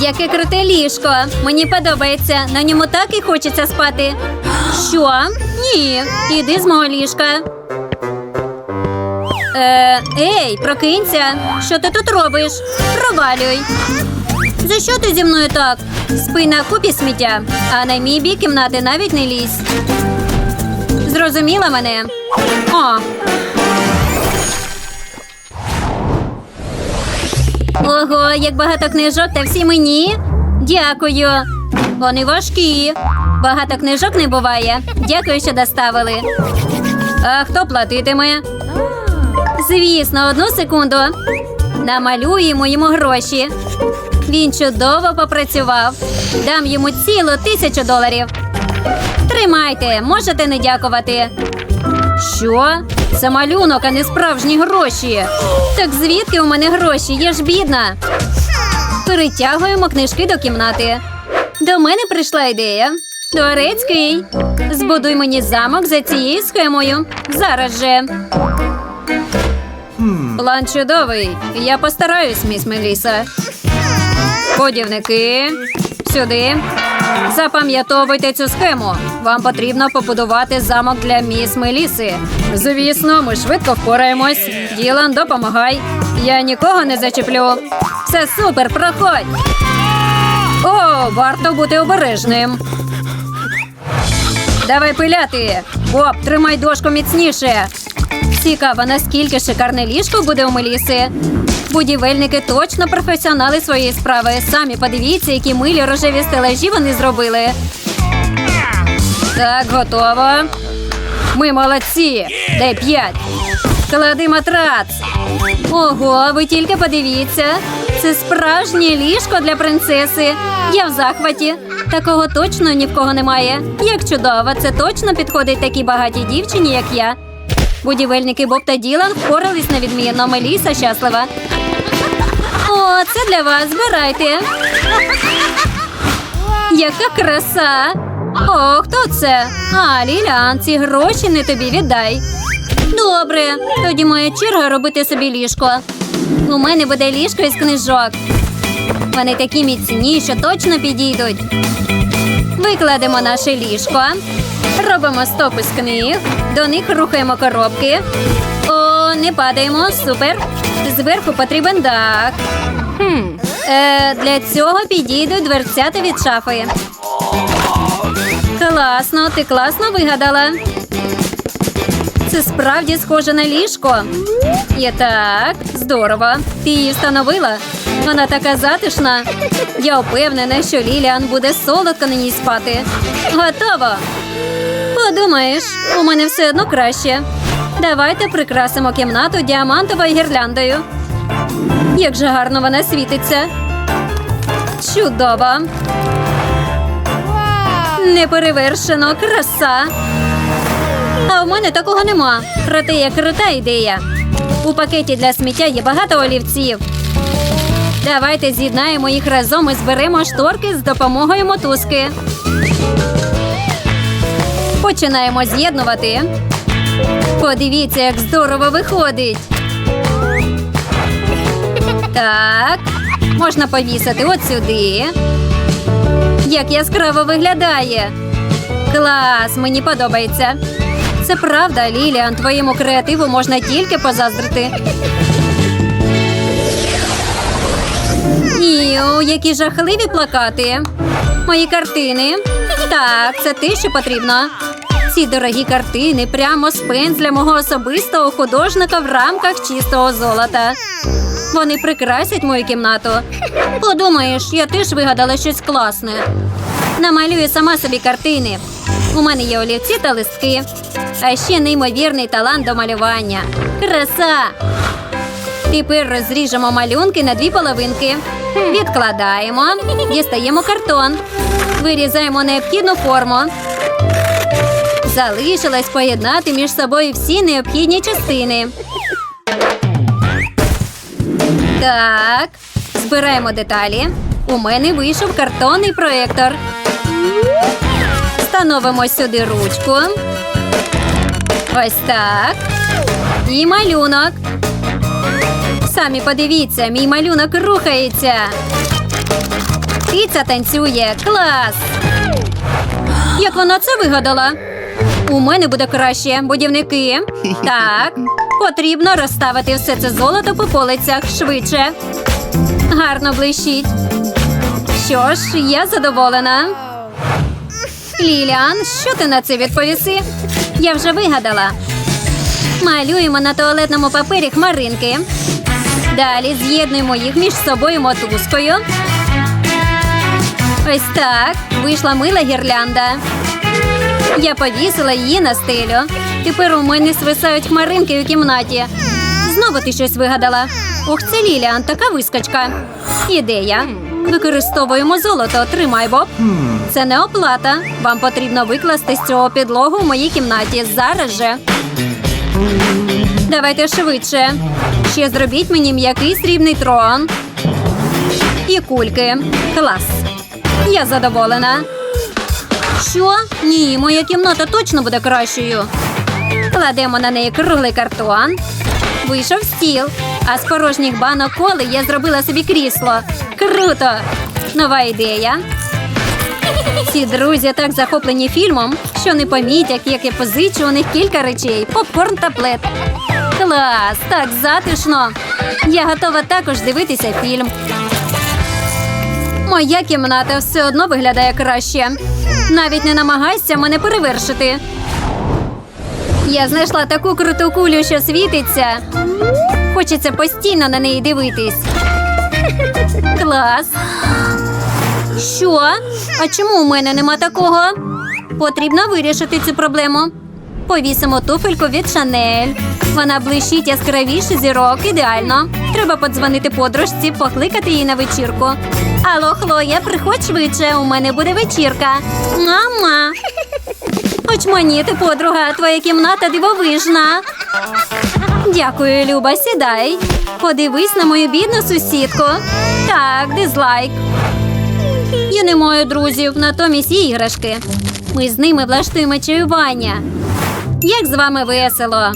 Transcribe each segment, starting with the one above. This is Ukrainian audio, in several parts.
Яке круте ліжко. Мені подобається. На ньому так і хочеться спати. Що? Ні. Іди з мого ліжка. Е, ей, прокинься. Що ти тут робиш? Провалюй. За що ти зі мною так? Спи на купі сміття, а на мій бік кімнати навіть не лізь. Зрозуміла мене? О. Ого, як багато книжок та всі мені. Дякую. Вони важкі. Багато книжок не буває. Дякую, що доставили. А хто платитиме? Звісно, одну секунду. Намалюємо йому гроші. Він чудово попрацював. Дам йому цілу тисячу доларів. Тримайте, можете не дякувати. Що? Це малюнок, а не справжні гроші. Так звідки у мене гроші? Я ж бідна. Перетягуємо книжки до кімнати. До мене прийшла ідея. Дворецький. Збудуй мені замок за цією схемою. Зараз же. План чудовий. Я постараюсь, міс Меліса. Подівники. Сюди. Запам'ятовуйте цю схему. Вам потрібно побудувати замок для міс Меліси. Звісно, ми швидко впораємось. Ділан, допомагай. Я нікого не зачеплю. Все супер, проходь. О, варто бути обережним. Давай пиляти. Боб, тримай дошку міцніше. Цікаво, наскільки шикарне ліжко буде у Меліси. Будівельники точно професіонали своєї справи. Самі подивіться, які милі рожеві стелажі вони зробили. Так, готово. Ми молодці. Дай п'ять. Клади матрац. Ого, ви тільки подивіться. Це справжнє ліжко для принцеси. Я в захваті. Такого точно ні в кого немає. Як чудово, це точно підходить такій багатій дівчині, як я. Будівельники Боб та Ділан впорались на відмінно. Меліса щаслива. О, це для вас. Збирайте. Яка краса! О, хто це? А, Лілян, ці гроші не тобі віддай. Добре, тоді моя черга робити собі ліжко. У мене буде ліжко із книжок. Вони такі міцні, що точно підійдуть. Викладемо наше ліжко, робимо стопи з книг, до них рухаємо коробки. О, не падаємо, супер. Зверху потрібен дах. Хм. Е, для цього підійдуть дверцята від шафи. Класно, ти класно вигадала. Це справді схоже на ліжко. Є так, здорово. Ти її встановила. Вона така затишна. Я впевнена, що Ліліан буде солодко на ній спати. Готово. Подумаєш, у мене все одно краще. Давайте прикрасимо кімнату діамантовою гірляндою. Як же гарно вона світиться. Чудово. Неперевершено, краса. А в мене такого нема. Проте є крута ідея. У пакеті для сміття є багато олівців. Давайте з'єднаємо їх разом і зберемо шторки з допомогою мотузки. Починаємо з'єднувати. Подивіться, як здорово виходить. Так, можна повісити от сюди. Як яскраво виглядає. Клас, мені подобається. Це правда, Ліліан, твоєму креативу можна тільки позаздрити. Іу, які жахливі плакати. Мої картини. Так, це те, що потрібно. Ці дорогі картини прямо з пензля мого особистого художника в рамках чистого золота. Вони прикрасять мою кімнату. Подумаєш, я теж вигадала щось класне. Намалюю сама собі картини. У мене є олівці та листки, а ще неймовірний талант до малювання. Краса! Тепер розріжемо малюнки на дві половинки. Відкладаємо, дістаємо картон, вирізаємо необхідну форму. Залишилось поєднати між собою всі необхідні частини. Так, збираємо деталі. У мене вийшов картонний проєктор. Встановимо сюди ручку. Ось так. І малюнок. Самі подивіться, мій малюнок рухається. Киця танцює. Клас! Як вона це вигадала? У мене буде краще, будівники. Так, потрібно розставити все це золото по полицях швидше. Гарно блищить. Що ж, я задоволена. Ліліан, що ти на це відповіси? Я вже вигадала. Малюємо на туалетному папері хмаринки. Далі з'єднуємо їх між собою мотузкою. Ось так. Вийшла мила гірлянда. Я повісила її на стелю. Тепер у мене свисають хмаринки у кімнаті. Знову ти щось вигадала. Ох, це Ліліан, така вискочка. Ідея. Використовуємо золото. Тримай, Боб. Це не оплата. Вам потрібно викласти з цього підлогу в моїй кімнаті зараз же. Давайте швидше. Ще зробіть мені м'який срібний трон. І кульки. Клас. Я задоволена. Що? Ні, моя кімната точно буде кращою. Кладемо на неї круглий картон. Вийшов стіл. А з порожніх банок коли я зробила собі крісло. Круто! Нова ідея. Ці друзі так захоплені фільмом, що не помітять, як я позичу у них кілька речей: попкорн та плед. Клас, так затишно. Я готова також дивитися фільм. Моя кімната все одно виглядає краще. Навіть не намагайся мене перевершити. Я знайшла таку круту кулю, що світиться. Хочеться постійно на неї дивитись. Клас. Що? А чому у мене нема такого? Потрібно вирішити цю проблему. Повісимо туфельку від Шанель. Вона блищить яскравіше зірок, ідеально. Треба подзвонити подружці, покликати її на вечірку. Алло, Хлоя, приходь швидше, у мене буде вечірка. Мама. Очманіти, подруга, твоя кімната дивовижна. Дякую, Люба, сідай. Подивись на мою бідну сусідку. Так, дизлайк. Я не маю друзів, натомість іграшки. Ми з ними влаштуємо чаювання. Як з вами весело?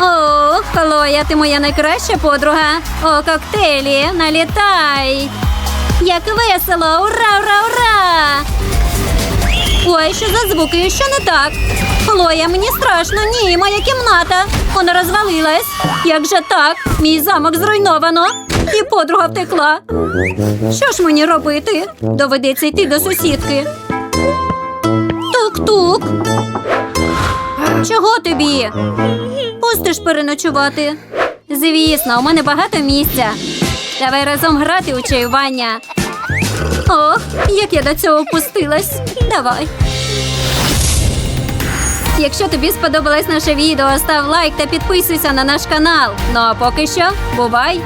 О, Хлоя, ти моя найкраща подруга. О, коктейлі, налітай. Як весело! Ура, ура, ура! Ой, що за звуки? Що не так? Хлоя, мені страшно. Ні, моя кімната. Вона розвалилась. Як же так? Мій замок зруйновано. І подруга втекла. Що ж мені робити? Доведеться йти до сусідки. Тук-тук. Чого тобі? Пустиш переночувати. Звісно, у мене багато місця. Давай разом грати у чаювання. Ох, як я до цього впустилась. Давай. Якщо тобі сподобалось наше відео, став лайк та підписуйся на наш канал. Ну а поки що, бувай!